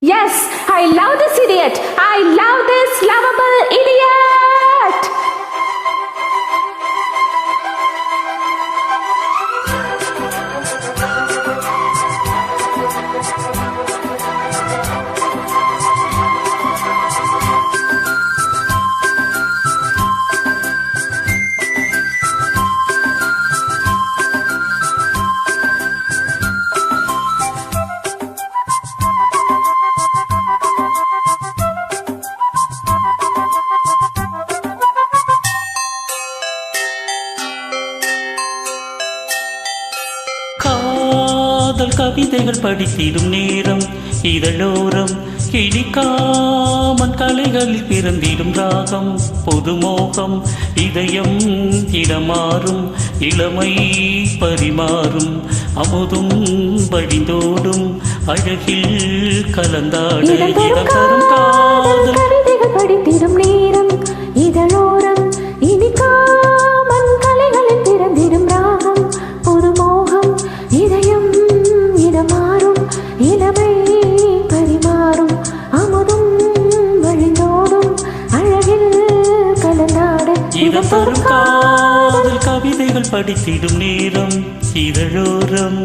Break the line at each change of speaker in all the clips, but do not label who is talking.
Yes, I love this idiot. I love this lovable idiot.
காதல் கவிதைகள் படித்திடும் நேரம் இதழோரம் கிழிக்காமன் கலைகளில் பிறந்திடும் ராகம் பொதுமோகம் இதயம் இடமாறும் இளமை பரிமாறும் அமுதும் வழிந்தோடும் அழகில் கலந்தாடு
இடம்
இடம்
தரும்
தரும்
காதல் படித்திடும் நேரம் இதழோரம்
கவிதைகள் படித்திடும் நேரம் இதழோரம்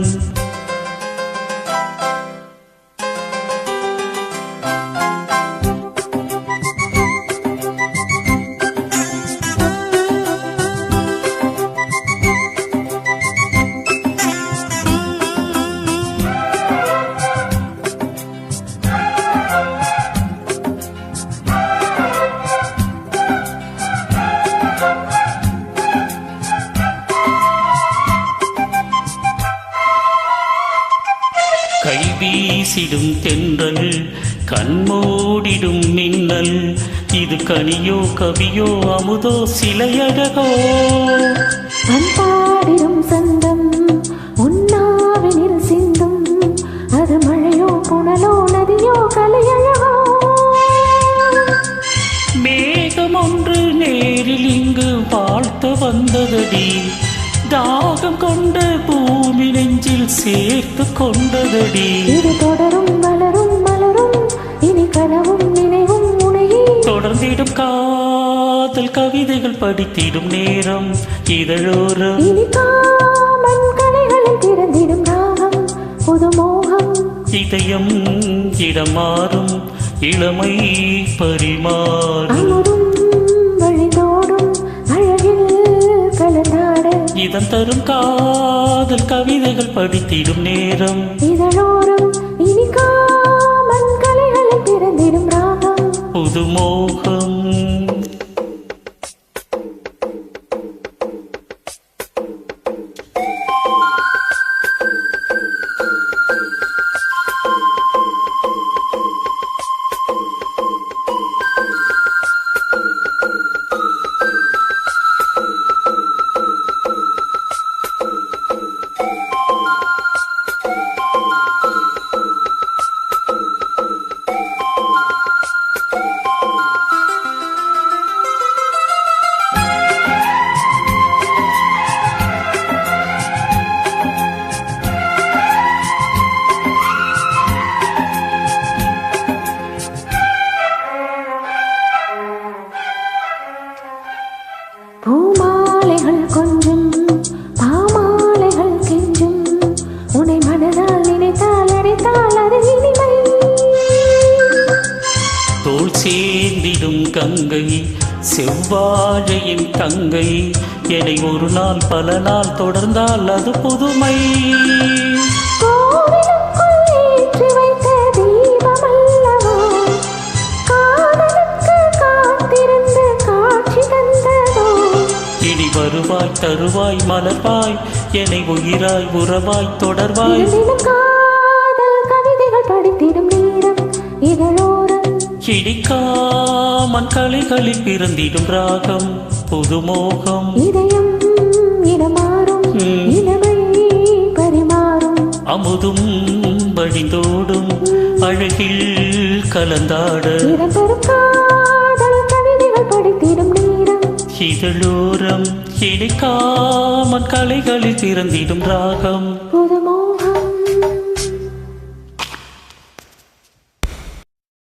வீசிடும் தென்றல் கண்மூடிடும் மின்னல். இது கனியோ கவியோ அமுதோ சிலையழகோ.
அன்பாடிடும் சந்தம் உன்னாவினில் சிந்தும். அது மழையோ புனலோ நதியோ கலையழகோ.
மேகம் ஒன்று நேரில் இங்கு வாழ்த்த வந்ததடி. தாகம் கொண்ட பூமி நெஞ்சில் சேர்த்து கொண்டதடி.
இது தொடரும் வளரும் மலரும் இனி கனவும் நினைவும் உனையே
தொடர்ந்திடும் காதல் கவிதைகள் படித்திடும் நேரம் இதழோரம்.
இனி காமன் கலைகளில் பிறந்திடும் ராகம் புது மோகம்
இதயம் இடம் மாறும் இளமை பரிமாறும். தரும் காதல் கவிதைகள் படித்திடும் நேரம்.
இதழோரம் இனி காமன் கலைகளில் பிறந்திடும் ராகம். பூமாலைகள்
செவ்வாழையின் தங்கை. என்னை ஒரு நாள் பல நாள் தொடர்ந்தால் அது புதுமை. இனி வருவாய் தருவாய் மலர்வாய். என்னை உயிராய் உறவாய் தொடர்வாய்.
காதல் கவிதைகள் படித்திடும் நேரம் இதழோரம்.
கிடிக்காமன் கலைகளில் பிறந்திடும் ராகம் புதுமோகம்
இதயம் இடமாறும். இளமை பரிமாறும்.
அமுதும் வழிந்தோடும் அழகில் கலந்தாட.
படித்திடும் நேரம்.
இதழோரம் கிடிக்காமன் கலைகளில் பிறந்திடும் ராகம்.
புது